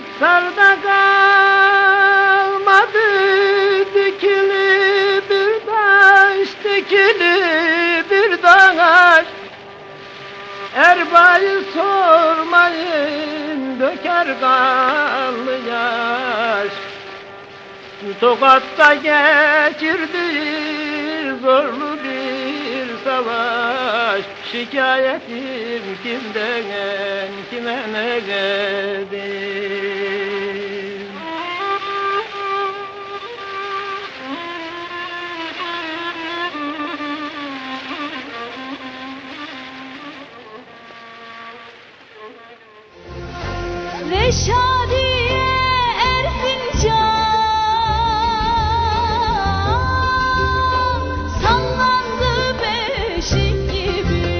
İksarda kalmadı dikili bir taş dikili bir taş Erbayı sormayın döker kanlı yaş. Tokat'ta geçirdi zorlu bir savaş. Şikayetim kimden kime ne geldi Reşadiye Erzincan Sallandı beşik gibi.